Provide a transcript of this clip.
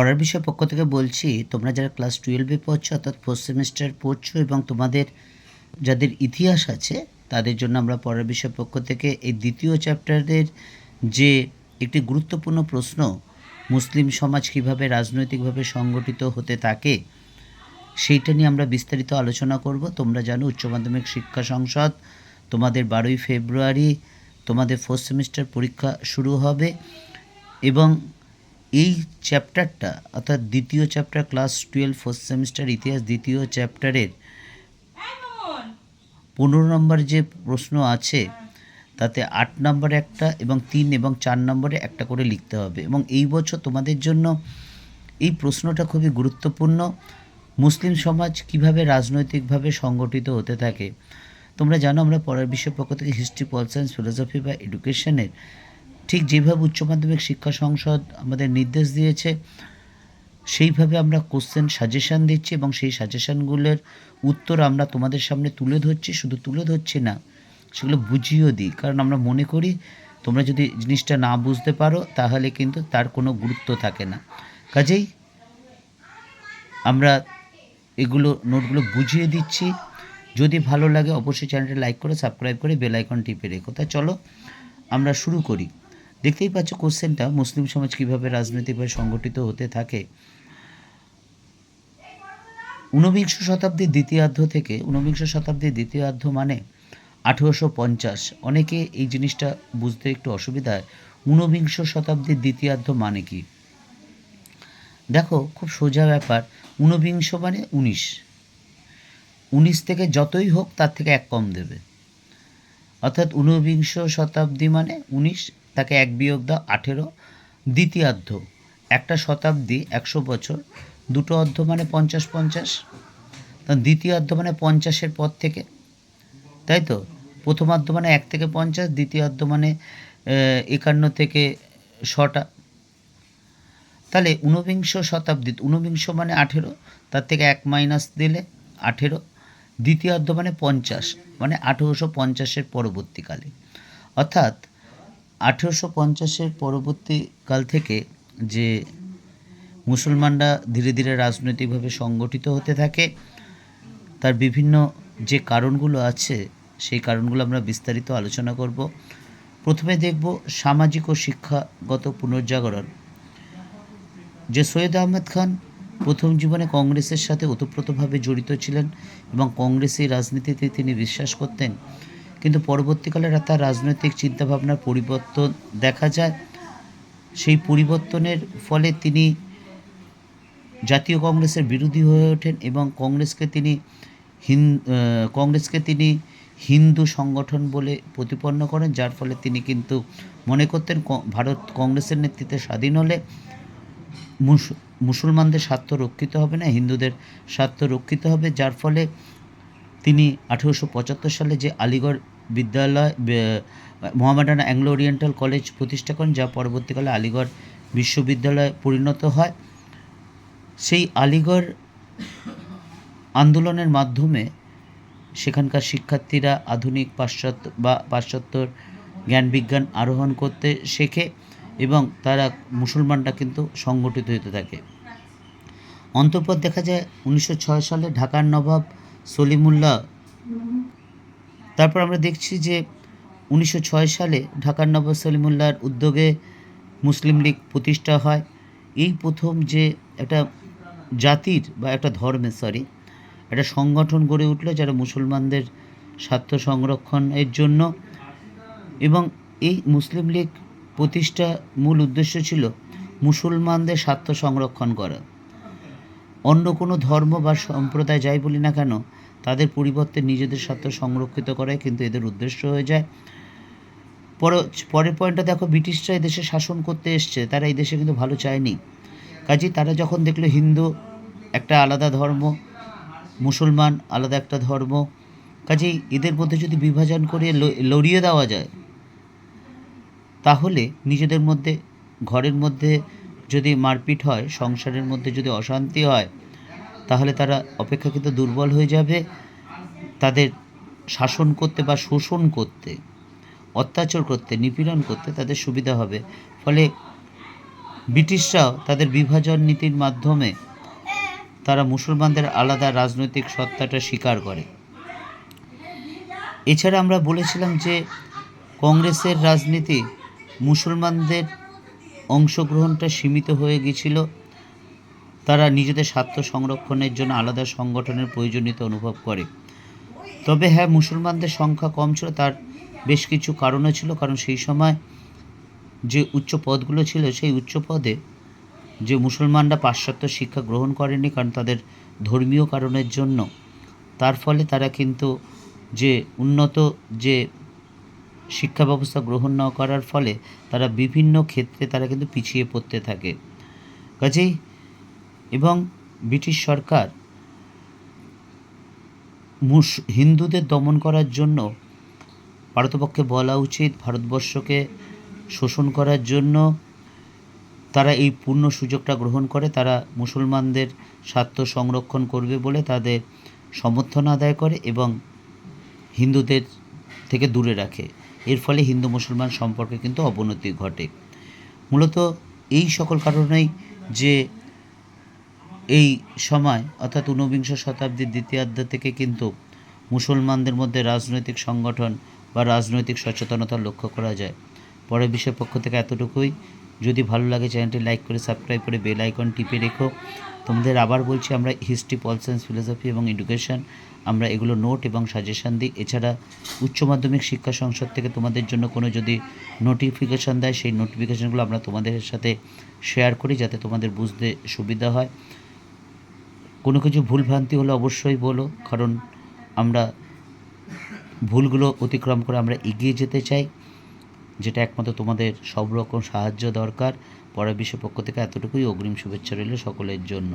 পড়ার বিষয় পক্ষ থেকে বলছি, তোমরা যারা ক্লাস টুয়েলভে পড়ছো, অর্থাৎ ফোর্থ সেমিস্টার পড়ছো এবং তোমাদের যাদের ইতিহাস আছে, তাদের জন্য আমরা পড়ার বিষয় পক্ষ থেকে এই দ্বিতীয় চ্যাপ্টারের যে একটি গুরুত্বপূর্ণ প্রশ্ন, মুসলিম সমাজ কীভাবে রাজনৈতিকভাবে সংগঠিত হতে থাকে, সেইটা নিয়ে আমরা বিস্তারিত আলোচনা করব। তোমরা জানো, উচ্চ মাধ্যমিক শিক্ষা সংসদ, তোমাদের বারোই ফেব্রুয়ারি, তোমাদের ফোর্থ সেমিস্টার পরীক্ষা শুরু হবে এবং এই চ্যাপ্টারটা অর্থাৎ দ্বিতীয় chapter class twelve first semester ইতিহাস দ্বিতীয় চ্যাপ্টারের পনেরো নম্বর যে প্রশ্ন আছে, তাতে আট নম্বরে একটা এবং তিন এবং চার নম্বরে একটা করে লিখতে হবে। এবং এই বছর তোমাদের জন্য এই প্রশ্নটা খুবই গুরুত্বপূর্ণ। মুসলিম সমাজ কীভাবে রাজনৈতিকভাবে সংগঠিত হতে থাকে, তোমরা জানো আমরা পড়ার বিষয় পক্ষ থেকে হিস্ট্রি পল সায়েন্স ফিলোসফি বা এডুকেশনের ঠিক যেভাবে উচ্চ মাধ্যমিক শিক্ষা সংসদ আমাদের নির্দেশ দিয়েছে, সেইভাবে আমরা কোশ্চেন সাজেশান দিচ্ছি এবং সেই সাজেশানগুলোর উত্তর আমরা তোমাদের সামনে তুলে ধরছি। শুধু তুলে ধরছি না, সেগুলো বুঝিয়েও দিই। কারণ আমরা মনে করি তোমরা যদি জিনিসটা না বুঝতে পারো, তাহলে কিন্তু তার কোনো গুরুত্ব থাকে না। কাজেই আমরা এগুলো, নোটগুলো বুঝিয়ে দিচ্ছি। যদি ভালো লাগে অবশ্যই চ্যানেলটা লাইক করে, সাবস্ক্রাইব করে, বেল আইকন টিপে রেখো। তা চলো, আমরা শুরু করি। দেখতেই পাচ্ছ কোশ্চেনটা, মুসলিম সমাজ কীভাবে রাজনৈতিকভাবে সংগঠিত হতে থাকে। ঊনবিংশ শতাব্দীর দ্বিতীয়ার্ধ থেকে, ঊনবিংশ শতাব্দীর দ্বিতীয়ার্ধ মানে আঠেরোশো পঞ্চাশ। অনেকে এই জিনিসটা বুঝতে একটু অসুবিধা হয়। ঊনবিংশ শতাব্দীর দ্বিতীয়ার্ধ মানে কি? দেখো, খুব সোজা ব্যাপার। ঊনবিংশ মানে উনিশ। উনিশ থেকে যতই হোক, তার থেকে এক কম দেবে। অর্থাৎ ঊনবিংশ শতাব্দী মানে উনিশ তাকে এক বিয়োগ দাও, আঠেরো। দ্বিতীয়ার্ধ একটা শতাব্দী, একশো বছর। দুটো অর্ধ মানে পঞ্চাশ পঞ্চাশ। দ্বিতীয়ার্ধ মানে পঞ্চাশের পর থেকে। তাই তো? প্রথমার্ধ মানে এক থেকে পঞ্চাশ দ্বিতীয়ার্ধ মানে একান্ন থেকে শটা তাহলে ঊনবিংশ শতাব্দী, ঊনবিংশ মানে আঠেরো, তার থেকে এক মাইনাস দিলে আঠেরো। দ্বিতীয়ার্ধ মানে পঞ্চাশ মানে আঠেরোশো পঞ্চাশের পরবর্তীকালে। অর্থাৎ আঠেরোশো পঞ্চাশের পরবর্তীকাল থেকে যে মুসলমানরা ধীরে ধীরে রাজনৈতিকভাবে সংগঠিত হতে থাকে, তার বিভিন্ন যে কারণগুলো আছে, সেই কারণগুলো আমরা বিস্তারিত আলোচনা করব। প্রথমে দেখব সামাজিক ও শিক্ষাগত পুনর্জাগরণ। যে সৈয়দ আহমেদ খান প্রথম জীবনে কংগ্রেসের সাথে ওতপ্রোতভাবে জড়িত ছিলেন এবং কংগ্রেসের রাজনীতিতে তিনি বিশ্বাস করতেন কিন্তু পরবর্তীকালে তার রাজনৈতিক চিন্তাভাবনার পরিবর্তন দেখা যায়। সেই পরিবর্তনের ফলে তিনি জাতীয় কংগ্রেসের বিরোধী হয়ে ওঠেন এবং কংগ্রেসকে তিনি হিন কংগ্রেসকে তিনি হিন্দু সংগঠন বলে প্রতিপন্ন করেন, যার ফলে তিনি কিন্তু মনে করতেন ভারত কংগ্রেসের নেতৃত্বে স্বাধীন হলে মুস- মুসলমানদের স্বার্থ রক্ষিত হবে না, হিন্দুদের স্বার্থ রক্ষিত হবে, যার ফলে তিনি আঠেরোশো পঁচাত্তর সালে যে আলিগড় বিদ্যালয় মোহামেডান অ্যাংলো ওরিয়েন্টাল কলেজ প্রতিষ্ঠা করেন, যা পরবর্তীকালে আলিগড় বিশ্ববিদ্যালয়ে পরিণত হয়, সেই আলিগড় আন্দোলনের মাধ্যমে সেখানকার শিক্ষার্থীরা আধুনিক পাশ্চাত্য বা পাশ্চাত্যর জ্ঞান বিজ্ঞান আরোহণ করতে শেখে এবং তারা মুসলমানরা কিন্তু সংগঠিত হতে থাকে। অন্তঃপর দেখা যায় উনিশশো ছয় সালে ঢাকার নবাব সলিমুল্লাহ। তারপর আমরা দেখছি যে উনিশশো ছয় সালে ঢাকার নবাব সলিমুল্লাহর উদ্যোগে মুসলিম লীগ প্রতিষ্ঠা হয়। এই প্রথম যে একটা জাতির বা একটা ধর্মের সরি একটা সংগঠন গড়ে উঠল যারা মুসলমানদের স্বার্থ সংরক্ষণের জন্য। এবং এই মুসলিম লীগ প্রতিষ্ঠা মূল উদ্দেশ্য ছিল মুসলমানদের স্বার্থ সংরক্ষণ করা। অন্য কোনো ধর্ম বা সম্প্রদায় যাই বলি না কেন তাদের পরিবর্তে নিজেদের স্বার্থ সংরক্ষিত করাই কিন্তু এদের উদ্দেশ্য হয়ে যায়। পর, পরের পয়েন্টটা দেখো, ব্রিটিশরা এই দেশে শাসন করতে এসছে, তারা এই দেশে কিন্তু ভালো চায়নি। কাজেই তারা যখন দেখল হিন্দু একটা আলাদা ধর্ম, মুসলমান আলাদা একটা ধর্ম, কাজেই এদের মধ্যে যদি বিভাজন করে লড়িয়ে দেওয়া যায়, তাহলে নিজেদের মধ্যে, ঘরের মধ্যে যদি মারপিট হয়, সংসারের মধ্যে যদি অশান্তি হয় তাহলে তারা অপেক্ষাকৃত দুর্বল হয়ে যাবে। তাদের শাসন করতে বা শোষণ করতে, অত্যাচার করতে, নিপীড়ন করতে তাদের সুবিধা হবে। ফলে ব্রিটিশরাও তাদের বিভাজন নীতির মাধ্যমে তারা মুসলমানদের আলাদা রাজনৈতিক সত্তাটা স্বীকার করে। এছাড়া আমরা বলেছিলাম যে কংগ্রেসের রাজনীতি মুসলমানদের অংশগ্রহণটা সীমিত হয়ে গিয়েছিল। তারা নিজেদের স্বার্থ সংরক্ষণের জন্য আলাদা সংগঠনের প্রয়োজনীয়তা অনুভব করে। তবে হ্যাঁ মুসলমানদের সংখ্যা কম ছিল, তার বেশ কিছু কারণও ছিল, কারণ সেই সময় যে উচ্চ পদগুলো ছিল, সেই উচ্চ পদে যে মুসলমানরা পাশ্চাত্য শিক্ষা গ্রহণ করেনি কারণ তাদের ধর্মীয় কারণের জন্য, তার ফলে তারা কিন্তু যে উন্নত যে শিক্ষা ব্যবস্থা গ্রহণ না করার ফলে তারা বিভিন্ন ক্ষেত্রে তারা কিন্তু পিছিয়ে পড়তে থাকে। কাজেই এবং ব্রিটিশ সরকার মুস হিন্দুদের দমন করার জন্য ভারতপক্ষে বলা উচিত, ভারতবর্ষকে শোষণ করার জন্য তারা এই পূর্ণ সুযোগটা গ্রহণ করে, তারা মুসলমানদের স্বার্থ সংরক্ষণ করবে বলে তাদের সমর্থন আদায় করে এবং হিন্দুদের থেকে দূরে রাখে। এর ফলে হিন্দু মুসলমান সম্পর্কে কিন্তু অবনতি ঘটে। মূলত এই সকল কারণেই যে এই সময়, অর্থাৎ ঊনবিংশ শতাব্দীর দ্বিতীয়ার্ধ থেকে কিন্তু মুসলমানদের মধ্যে রাজনৈতিক সংগঠন বা রাজনৈতিক সচেতনতা লক্ষ্য করা যায়। পরের বিষয়ের পক্ষ থেকে এতটুকুই। যদি ভালো লাগে, চ্যানেলটি লাইক করে, সাবস্ক্রাইব করে, বেল আইকন টিপে রেখো। তোমাদের আবার বলছি, আমরা হিস্ট্রি পল সায়েন্স, ফিলোসফি এবং এডুকেশন, আমরা এগুলো নোট এবং সাজেশন দিই। এছাড়া উচ্চ মাধ্যমিক শিক্ষা সংসদ থেকে তোমাদের জন্য কোনো যদি নোটিফিকেশান দেয়, সেই নোটিফিকেশানগুলো আমরা তোমাদের সাথে শেয়ার করি, যাতে তোমাদের বুঝতে সুবিধা হয়। কোনো কিছু ভুলভ্রান্তি হলে অবশ্যই বলো, কারণ আমরা ভুলগুলো অতিক্রম করে আমরা এগিয়ে যেতে চাই, যেটা একমাত্র তোমাদের সব রকম সাহায্য দরকার। পরের বিশ্বের পক্ষ থেকে এতটুকুই। অগ্রিম শুভেচ্ছা রইল সকলের জন্য।